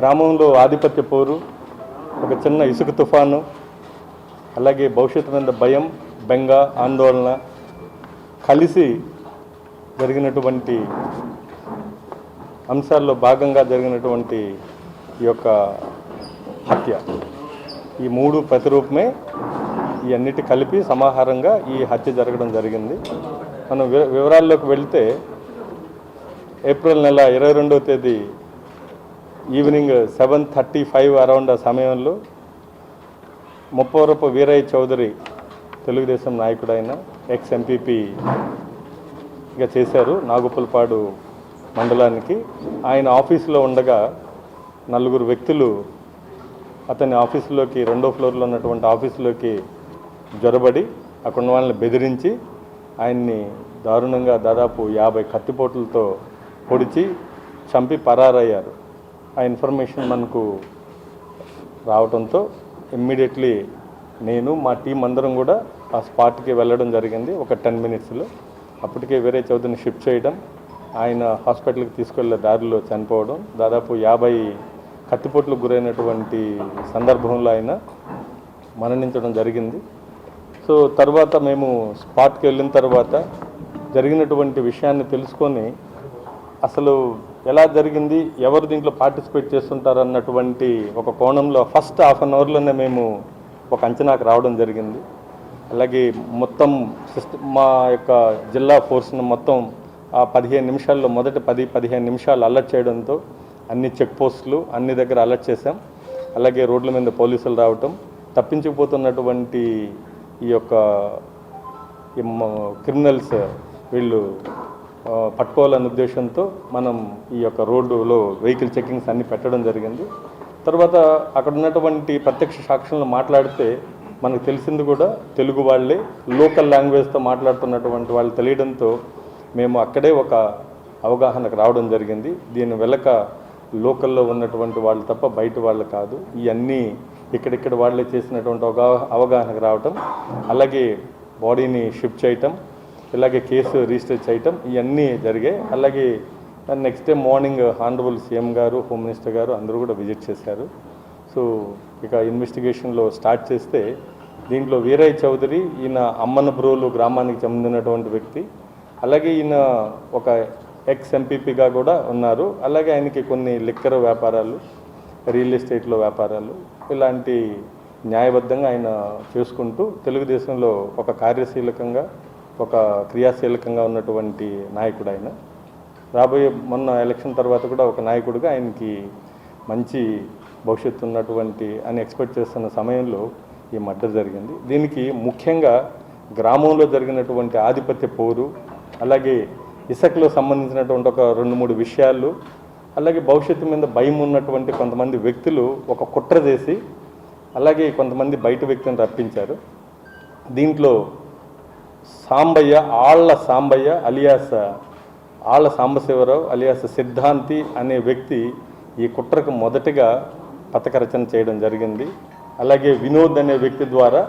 గ్రామంలో ఆధిపత్య పోరు ఒక చిన్న ఇసుక తుఫాను అలాగే భవిష్యత్తు మీద భయం బెంగ ఆందోళన కలిసి జరిగినటువంటి అంశాల్లో భాగంగా జరిగినటువంటి ఈ యొక్క హత్య. ఈ మూడు ప్రతిరూపమే ఈ అన్నిటి కలిపి సమాహారంగా ఈ హత్య జరగడం జరిగింది. మనం వి- వివరాల్లోకి వెళితే ఏప్రిల్ నెల ఇరవై రెండవ తేదీ evening seven thirty five around ఆ సమయంలో ముప్పవరపు వీరయ్య చౌదరి తెలుగుదేశం నాయకుడైన ఎక్స్ ఎంపీపీగా చేశారు నాగుపులపాడు మండలానికి. ఆయన ఆఫీసులో ఉండగా నలుగురు వ్యక్తులు అతని ఆఫీసులోకి రెండో ఫ్లోర్లో ఉన్నటువంటి ఆఫీసులోకి జ్వరబడి అక్కడ ఉన్న వాళ్ళని బెదిరించి ఆయన్ని దారుణంగా దాదాపు యాభై కత్తిపోట్లతో పొడిచి చంపి పరారయ్యారు. ఆ ఇన్ఫర్మేషన్ మనకు రావడంతో ఇమ్మీడియట్లీ నేను మా టీం అందరం కూడా ఆ స్పాట్కి వెళ్ళడం జరిగింది ఒక టెన్ మినిట్స్లో. అప్పటికే వేరే చౌదరిని షిఫ్ట్ చేయడం ఆయన హాస్పిటల్కి తీసుకెళ్ళే దారిలో చనిపోవడం దాదాపు యాభై కత్తిపోట్లకు గురైనటువంటి సందర్భంలో ఆయన మరణించడం జరిగింది. సో తర్వాత మేము స్పాట్కి వెళ్ళిన తర్వాత జరిగినటువంటి విషయాన్ని తెలుసుకొని అసలు ఎలా జరిగింది? ఎవరు దీంట్లో పార్టిసిపేట్ చేస్తుంటారు అన్నటువంటి ఒక కోణంలో ఫస్ట్ హాఫ్ అన్ అవర్లోనే మేము ఒక అంచనాకు రావడం జరిగింది. అలాగే మొత్తం సిస్టమ్ మా యొక్క జిల్లా ఫోర్స్ను మొత్తం ఆ పదిహేను నిమిషాల్లో మొదటి పది పదిహేను నిమిషాలు అలర్ట్ చేయడంతో అన్ని చెక్ పోస్టులు అన్ని దగ్గర అలర్ట్ చేశాం. అలాగే రోడ్ల మీద పోలీసులు రావటం తప్పించిపోతున్నటువంటి ఈ యొక్క ఈ క్రిమినల్స్ వీళ్ళు పట్టుకోవాలనే ఉద్దేశంతో మనం ఈ యొక్క రోడ్డులో వెహికల్ చెకింగ్స్ అన్ని పెట్టడం జరిగింది. తర్వాత అక్కడ ఉన్నటువంటి ప్రత్యక్ష సాక్షులను మాట్లాడితే మనకు తెలిసింది కూడా తెలుగు వాళ్ళే లోకల్ లాంగ్వేజ్తో మాట్లాడుతున్నటువంటి వాళ్ళు తెలియడంతో మేము అక్కడే ఒక అవగాహనకు రావడం జరిగింది. దీని వెనక లోకల్లో ఉన్నటువంటి వాళ్ళు తప్ప బయట వాళ్ళు కాదు. ఇవన్నీ ఇక్కడిక్కడ వాళ్ళే చేసినటువంటి అవగాహనకు రావటం అలాగే బాడీని షిఫ్ట్ చేయటం ఇలాగే కేసు రిజిస్టర్ చేయటం ఇవన్నీ జరిగాయి. అలాగే next day morning honourable CM గారు హోమ్ మినిస్టర్ గారు అందరూ కూడా విజిట్ చేశారు. సో ఇక ఇన్వెస్టిగేషన్లో స్టార్ట్ చేస్తే దీంట్లో వీరయ్య చౌదరి ఈయన అమ్మనబ్రోలు గ్రామానికి చెందినటువంటి వ్యక్తి అలాగే ఈయన ఒక ఎక్స్ ఎంపీపీగా కూడా ఉన్నారు. అలాగే ఆయనకి కొన్ని లిక్కర్ వ్యాపారాలు రియల్ ఎస్టేట్లో వ్యాపారాలు ఇలాంటి న్యాయబద్ధంగా ఆయన చేసుకుంటూ తెలుగుదేశంలో ఒక కార్యశీలకంగా ఒక క్రియాశీలకంగా ఉన్నటువంటి నాయకుడు ఆయన రాబోయే మొన్న ఎలక్షన్ తర్వాత కూడా ఒక నాయకుడిగా ఆయనకి మంచి భవిష్యత్తు ఉన్నటువంటి అని ఎక్స్పెక్ట్ చేస్తున్న సమయంలో ఈ మర్డర్ జరిగింది. దీనికి ముఖ్యంగా గ్రామంలో జరిగినటువంటి ఆధిపత్య పోరు అలాగే ఇసుకలో సంబంధించినటువంటి ఒక రెండు మూడు విషయాలు అలాగే భవిష్యత్తు మీద భయం ఉన్నటువంటి కొంతమంది వ్యక్తులు ఒక కుట్ర చేసి అలాగే కొంతమంది బయట వ్యక్తులను రప్పించారు. దీంట్లో సాంబయ్య ఆళ్ళ సాంబయ్య అలియాస్ ఆళ్ళ సాంబశివరావు అలియాస్ సిద్ధాంతి అనే వ్యక్తి ఈ కుట్రకు మొదటగా పథకరచన చేయడం జరిగింది. అలాగే వినోద్ అనే వ్యక్తి ద్వారా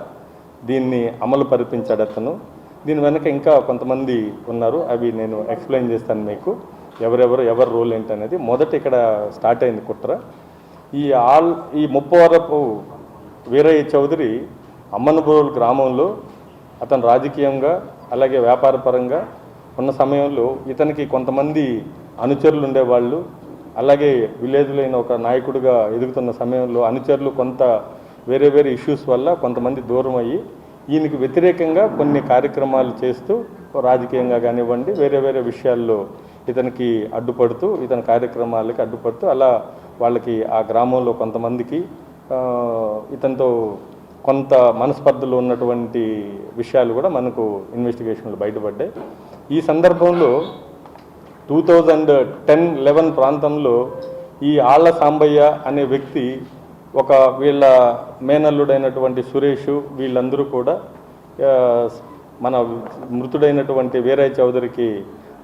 దీన్ని అమలు పరిపించాడు అతను. దీని వెనక ఇంకా కొంతమంది ఉన్నారు. అవి నేను ఎక్స్ప్లెయిన్ చేస్తాను మీకు. ఎవరెవరు ఎవరి రోల్ ఏంటనేది. మొదట ఇక్కడ స్టార్ట్ అయింది కుట్ర. ఈ ఆల్ ఈ ముప్పవరపు వీరయ్య చౌదరి అమ్మనబోల్ గ్రామంలో అతను రాజకీయంగా అలాగే వ్యాపారపరంగా ఉన్న సమయంలో ఇతనికి కొంతమంది అనుచరులు ఉండేవాళ్ళు అలాగే విలేజ్లో ఒక నాయకుడిగా ఎదుగుతున్న సమయంలో అనుచరులు కొంత వేరే వేరే ఇష్యూస్ వల్ల కొంతమంది దూరం అయ్యి ఈయనకి వ్యతిరేకంగా కొన్ని కార్యక్రమాలు చేస్తూ రాజకీయంగా కానివ్వండి వేరే వేరే విషయాల్లో ఇతనికి అడ్డుపడుతూ ఇతని కార్యక్రమాలకి అడ్డుపడుతూ అలా వాళ్ళకి ఆ గ్రామంలో కొంతమందికి ఇతనితో కొంత మనస్పర్ధలు ఉన్నటువంటి విషయాలు కూడా మనకు ఇన్వెస్టిగేషన్లు బయటపడ్డాయి. ఈ సందర్భంలో టూ థౌజండ్ టెన్ లెవెన్ ప్రాంతంలో ఈ ఆళ్ళ సాంబయ్య అనే వ్యక్తి ఒక వీళ్ళ మేనల్లుడైనటువంటి సురేష్ వీళ్ళందరూ కూడా మన మృతుడైనటువంటి వీరయ్య చౌదరికి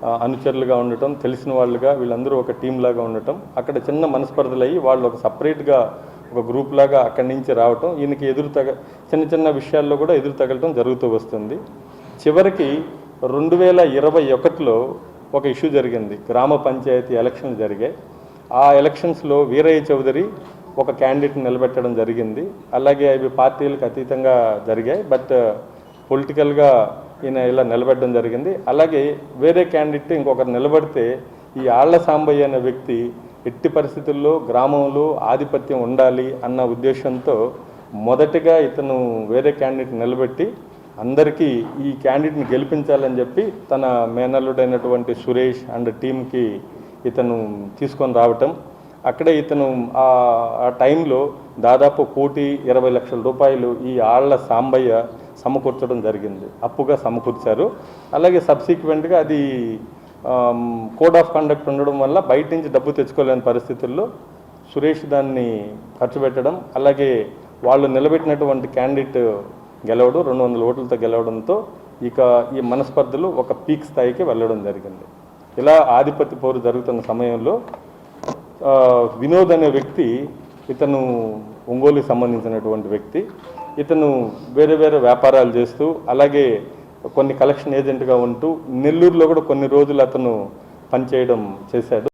అనుచరులుగా ఉండటం తెలిసిన వాళ్ళుగా వీళ్ళందరూ ఒక టీం లాగా ఉండటం అక్కడ చిన్న మనస్పర్ధలు అయ్యి వాళ్ళు ఒక సపరేట్గా ఒక గ్రూప్ లాగా అక్కడి నుంచి రావటం ఈయనకి ఎదురు తగ చిన్న చిన్న విషయాల్లో కూడా ఎదురు తగలటం జరుగుతూ వస్తుంది. చివరికి రెండు వేల ఇరవై ఒకటిలో ఒక ఇష్యూ జరిగింది. గ్రామ పంచాయతీ ఎలక్షన్లు జరిగాయి. ఆ ఎలక్షన్స్లో వీరయ్య చౌదరి ఒక క్యాండిడేట్ నిలబెట్టడం జరిగింది. అలాగే అవి పార్టీలకు అతీతంగా జరిగాయి. బట్ పొలిటికల్గా ఈయన ఇలా నిలబెట్టడం జరిగింది. అలాగే వేరే క్యాండిడేట్ ఇంకొకరు నిలబడితే ఈ ఆళ్ళ సాంబయ్య అనే వ్యక్తి ఎట్టి పరిస్థితుల్లో గ్రామంలో ఆధిపత్యం ఉండాలి అన్న ఉద్దేశంతో మొదటగా ఇతను వేరే క్యాండిడేట్ నిలబెట్టి అందరికీ ఈ క్యాండిడేట్ని గెలిపించాలని చెప్పి తన మేనల్లుడైనటువంటి సురేష్ అండ్ టీంకి ఇతను తీసుకొని రావటం. అక్కడే ఇతను ఆ ఆ టైంలో దాదాపు కోటి ఇరవై లక్షల రూపాయలు ఈ ఆళ్ళ సాంబయ్య సమకూర్చడం జరిగింది. అప్పుగా సమకూర్చారు. అలాగే సబ్సిక్వెంట్గా అది కోడ్ ఆఫ్ కండక్ట్ ఉండడం వల్ల బయట నుంచి డబ్బు తెచ్చుకోలేని పరిస్థితుల్లో సురేష్ దాన్ని ఖర్చు పెట్టడం అలాగే వాళ్ళు నిలబెట్టినటువంటి క్యాండిడేట్ గెలవడం రెండు వందల ఓట్లతో గెలవడంతో ఇక ఈ మనస్పర్ధలు ఒక పీక్ స్థాయికి వెళ్ళడం జరిగింది. ఇలా ఆధిపత్య పోరు జరుగుతున్న సమయంలో వినోద్ అనే వ్యక్తి ఇతను ఒంగోలుకి సంబంధించినటువంటి వ్యక్తి ఇతను వేరే వేరే వ్యాపారాలు చేస్తూ అలాగే కొన్ని కలెక్షన్ ఏజెంట్గా ఉంటూ నెల్లూరులో కూడా కొన్ని రోజులు అతను పనిచేయడం చేశాడు.